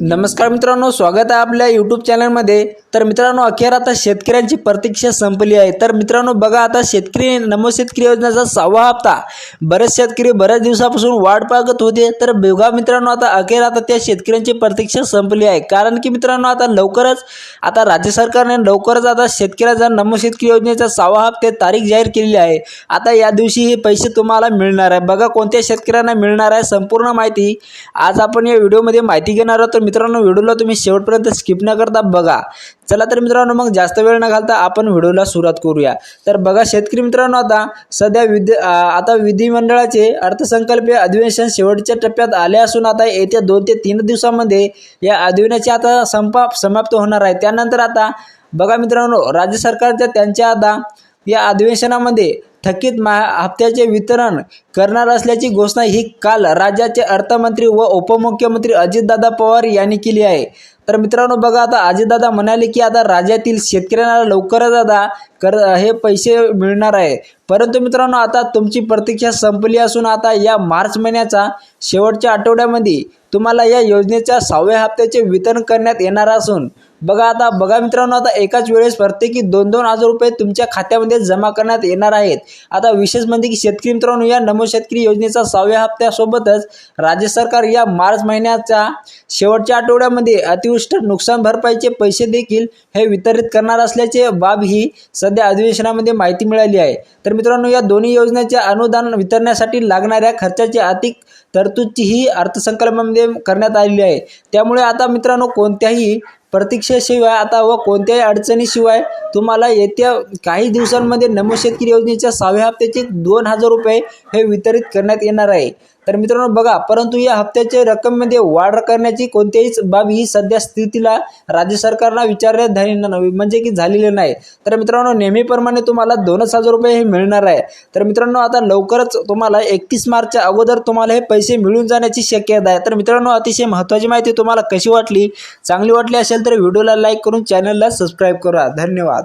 नमस्कार मित्रांनो स्वागत आहे आपल्या यूट्यूब चॅनलमध्ये तर मित्रांनो अखेर आता शेतकऱ्यांची प्रतीक्षा संपली आहे. तर मित्रांनो बघा आता शेतकरी नमो शेतकरी योजनेचा सहावा हप्ता. बरेच शेतकरी बऱ्याच दिवसापासून वाट पाहत होते. तर बघा मित्रांनो आता अखेर आता त्या शेतकऱ्यांची प्रतीक्षा संपली आहे. कारण की मित्रांनो आता लवकरच आता राज्य सरकारने लवकरच आता शेतकऱ्याचा नमो शेतकरी योजनेचा सहावा हप्ते तारीख जाहीर केलेली आहे. आता या दिवशी हे पैसे तुम्हाला मिळणार आहे. बघा कोणत्या शेतकऱ्यांना मिळणार आहे संपूर्ण माहिती. आज आपण या व्हिडिओमध्ये माहिती घेणार आहोत. मित्रांनो व्हिडिओला तुम्ही शेवटपर्यंत स्किप न करता बघा. चला तर मित्रांनो मग जास्त वेळ न घालता आपण व्हिडिओला सुरुवात करूया. तर बघा शेतकरी मित्रांनो आता सध्या विद आता विधिमंडळाचे अर्थसंकल्पीय अधिवेशन शेवटच्या टप्प्यात आले असून आता येत्या दोन ते तीन दिवसामध्ये या अधिवेशनाचे आता संपा समाप्त होणार आहे. त्यानंतर आता बघा मित्रांनो राज्य सरकारच्या त्यांच्या आता या अधिवेशनामध्ये थकीत मा हप्त्याचे वितरण करणार असल्याची घोषणा ही काल राज्याचे अर्थमंत्री व उपमुख्यमंत्री अजितदादा पवार यांनी केली आहे. तर मित्रांनो बघा आता अजितदादा म्हणाले की आता राज्यातील शेतकऱ्यांना लवकरच आता कर हे पैसे मिळणार आहे. परंतु मित्रांनो आता तुमची प्रतीक्षा संपली असून आता या मार्च महिन्याचा शेवटच्या आठवड्यामध्ये तुम्हाला या योजनेच्या सहाव्या हप्त्याचे वितरण करण्यात येणार असून बघा आता बघा मित्रांनो आता एकाच वेळेस प्रत्येकी दोन दोन हजार रुपये तुमच्या खात्यामध्ये जमा करण्यात येणार आहेत. आता विशेष म्हणजे की शेतकरी मित्रांनो या नमो शेतकरी योजनेचा सहाव्या हप्त्यासोबतच राज्य सरकार या मार्च महिन्याच्या शेवटच्या आठवड्यामध्ये अतिवृष्ट नुकसान भरपाईचे पैसे देखील हे वितरित करणार असल्याचे बाब ही सध्या अधिवेशनामध्ये माहिती मिळाली आहे. तर मित्रांनो या दोन्ही योजनेचे अनुदान वितरण्यासाठी लागणाऱ्या खर्चाची अधिक तरतूदची ही अर्थसंकल्पामध्ये करण्यात आलेली आहे. त्यामुळे आता मित्रांनो कोणत्याही प्रतीक्षेशिवाय आता व कोणत्याही अडचणीशिवाय तुम्हाला येत्या काही दिवसांमध्ये नमो शेतकरी योजनेच्या सहाव्या हप्त्याचे दोन हजार रुपये हे वितरित करण्यात येणार आहे. तर मित्रांनो बघा परंतु या हप्त्याच्या रक्कममध्ये वाढ करण्याची कोणत्याहीच बाब ही सध्या स्थितीला राज्य सरकारला विचारण्यात झाली न- म्हणजे की झालेली नाही. तर मित्रांनो नेहमीप्रमाणे तुम्हाला दोनच हजार रुपये हे मिळणार आहे. तर मित्रांनो आता लवकरच तुम्हाला एकतीस मार्चच्या अगोदर तुम्हाला हे पैसे मिळून जाण्याची शक्यता आहे. तर मित्रांनो अतिशय महत्त्वाची माहिती तुम्हाला कशी वाटली चांगली वाटली असेल तर व्हिडिओला लाईक करून चॅनलला सबस्क्राईब करा. धन्यवाद.